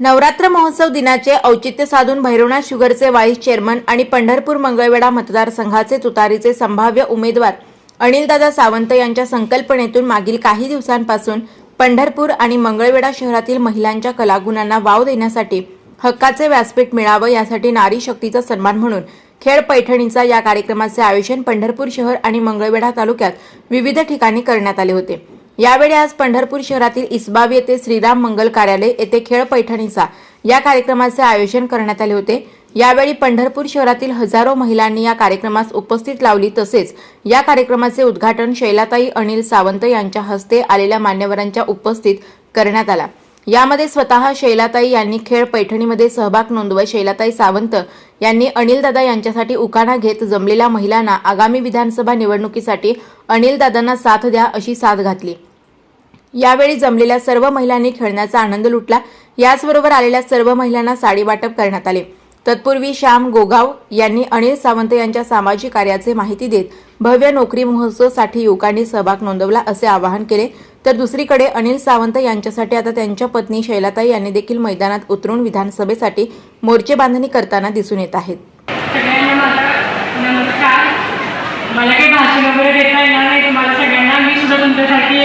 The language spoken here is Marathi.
नवरात्र महोत्सव दिनाचे औचित्य साधून भैरवनाथ शुगरचे व्हाईस चेअरमन आणि पंढरपूर मंगळवेढा मतदारसंघाचे तुतारीचे संभाव्य उमेदवार अनिलदादा सावंत यांच्या संकल्पनेतून मागील काही दिवसांपासून पंढरपूर आणि मंगळवेढा शहरातील महिलांच्या कलागुणांना वाव देण्यासाठी हक्काचे व्यासपीठ मिळावं यासाठी नारी शक्तीचा सन्मान म्हणून खेळ पैठणीचा या कार्यक्रमाचे आयोजन पंढरपूर शहर आणि मंगळवेढा तालुक्यात विविध ठिकाणी करण्यात आले होते. यावेळी आज पंढरपूर शहरातील इस्बाब येथे श्रीराम मंगल कार्यालय येथे खेळ पैठणीचा या कार्यक्रमाचे आयोजन करण्यात आले होते. यावेळी पंढरपूर शहरातील हजारो महिलांनी या कार्यक्रमास उपस्थित लावली. तसेच या कार्यक्रमाचे उद्घाटन शैलाताई अनिल सावंत यांच्या हस्ते आलेल्या मान्यवरांच्या उपस्थित करण्यात आला. यामध्ये स्वतः शैलाताई यांनी खेळ पैठणीमध्ये सहभाग नोंदवत शैलाताई सावंत यांनी अनिलदादा यांच्यासाठी उकाणा घेत जमलेल्या महिलांना आगामी विधानसभा निवडणुकीसाठी अनिलदादांना साथ द्या अशी साथ घातली. यावेळी जमलेल्या सर्व महिलांनी खेळण्याचा आनंद लुटला. याचबरोबर आलेल्या सर्व महिलांना साडी वाटप करण्यात आले. तत्पूर्वी श्याम गोगाव यांनी अनिल सावंत यांच्या सामाजिक कार्याचे माहिती देत भव्य नोकरी महोत्सवसाठी युवकांनी सहभाग नोंदवला असे आवाहन केले. तर दुसरीकडे अनिल सावंत यांच्यासाठी आता त्यांच्या पत्नी शैलाताई यांनी देखील मैदानात उतरून विधानसभेसाठी मोर्चे बांधणी करताना दिसून येत आहेत. नमस्कार. मला काही भाषण वगैरे देता येणार नाही. तुम्हाला सगळ्यांना मी सुद्धा तुमच्यासाठी